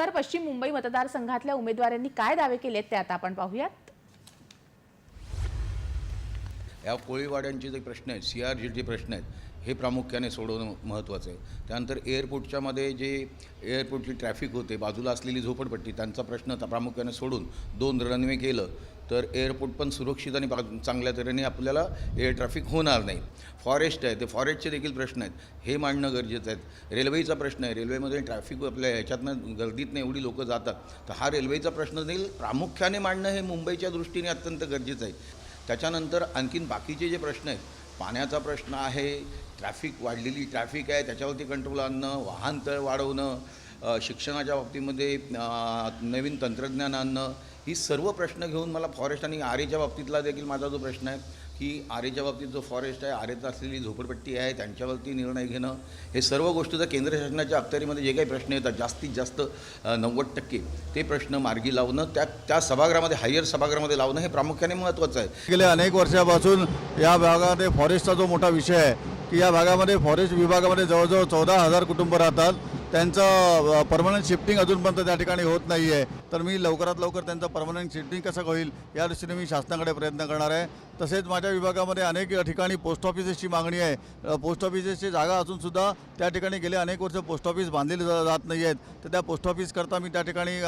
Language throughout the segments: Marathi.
उत्तर पश्चिम मुंबई मतदारसंघातल्या उमेदवारांनी काय दावे केलेत ते आता आपण पाहूयात. या कोळीवाड्यांचे जे प्रश्न आहेत सी आर जीचे प्रश्न आहेत हे प्रामुख्याने सोडवणं महत्त्वाचं आहे. त्यानंतर एअरपोर्टच्यामध्ये जे एअरपोर्टची ट्रॅफिक होते बाजूला असलेली झोपडपट्टी त्यांचा प्रश्न प्रामुख्याने सोडून दोन रनवे केलं तर एअरपोर्ट पण सुरक्षित आणि चांगल्या तऱ्हेने आपल्याला एअर ट्रॅफिक होणार नाही. फॉरेस्ट आहे ते फॉरेस्टचे देखील प्रश्न आहेत हे मांडणं गरजेचं आहे. रेल्वेचा प्रश्न आहे रेल्वेमध्ये ट्रॅफिक आपल्या ह्याच्यातनं गर्दीतनं एवढी लोकं जातात तर हा रेल्वेचा प्रश्न देखील प्रामुख्याने मांडणं हे मुंबईच्या दृष्टीने अत्यंत गरजेचं आहे. त्याच्यानंतर आणखीन बाकीचे जे प्रश्न आहेत पाण्याचा प्रश्न आहे ट्रॅफिक वाढलेली ट्रॅफिक आहे त्याच्यावरती कंट्रोल आणणं वाहनतळ वाढवणं शिक्षणाच्या बाबतीमध्ये नवीन तंत्रज्ञान आणणं ही सर्व प्रश्न घेऊन मला फॉरेस्ट आणि आरेच्या बाबतीतला देखील माझा जो प्रश्न आहे की आरेच्या बाबतीत जो फॉरेस्ट आहे आरेत असलेली झोपडपट्टी आहे त्यांच्यावरती निर्णय घेणं हे सर्व गोष्टीचा केंद्र शासनाच्या अखत्यारीमध्ये जे काही प्रश्न येतात जास्तीत जास्त नव्वद टक्के ते प्रश्न मार्गी लावणं त्या त्या सभागृहामध्ये हायर सभागृहामध्ये लावणं हे प्रामुख्याने महत्त्वाचं आहे. गेल्या अनेक वर्षापासून या भागामध्ये फॉरेस्टचा जो मोठा विषय आहे की या भागामध्ये फॉरेस्ट विभागामध्ये जवळजवळ चौदा हजार कुटुंब राहतात. त्यांचं परमनंट शिफ्टिंग अजूनपर्यंत त्या ठिकाणी होत नाही आहे तर मी लवकरात लवकर त्यांचं परमनंट शिफ्टिंग कसं होईल या दृष्टीने मी शासनाकडे प्रयत्न करणार आहे. तसेच माझ्या विभागामध्ये अनेक ठिकाणी पोस्ट ऑफिसेसची मागणी आहे. पोस्ट ऑफिसेसची जागा असूनसुद्धा त्या ठिकाणी गेले अनेक वर्ष पोस्ट ऑफिस बांधले जात नाही आहेत तर त्या पोस्ट ऑफिसकरता मी त्या ठिकाणी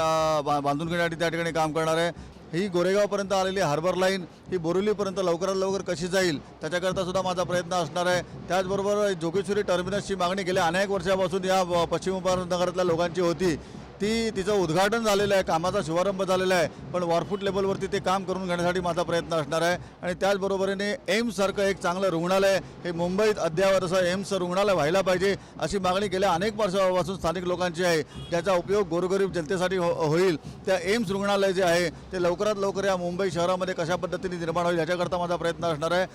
बांधून घेण्यासाठी त्या ठिकाणी काम करणार आहे. ही गोरेगावपर्यंत आलेली हार्बर लाईन ही बोरिवलीपर्यंत लवकरात लवकर कशी जाईल त्याच्याकरता सुद्धा माझा प्रयत्न असणार आहे. त्याचबरोबर जोगेश्वरी टर्मिनसची मागणी गेल्या अनेक वर्षापासून या पश्चिम उपनगरातल्या लोकांची होती. ती तिचं उद्घाटन झालेलं आहे कामाचा शुभारंभ झालेला आहे. पण वॉरफूट लेवलवरती ते काम करून घेण्यासाठी माझा प्रयत्न असणार आहे. आणि त्याचबरोबरीने एम्ससारखं एक चांगलं रुग्णालय हे मुंबईत अद्यावत असं एम्स रुग्णालय व्हायला पाहिजे अशी मागणी गेल्या अनेक वर्षापासून स्थानिक लोकांची आहे. ज्याचा उपयोग गोरगरीब जनतेसाठी हो होईल. त्या एम्स रुग्णालय जे आहे ते लवकरात लवकर या मुंबई शहरामध्ये कशा पद्धतीने निर्माण होईल याच्याकरता माझा प्रयत्न असणार आहे.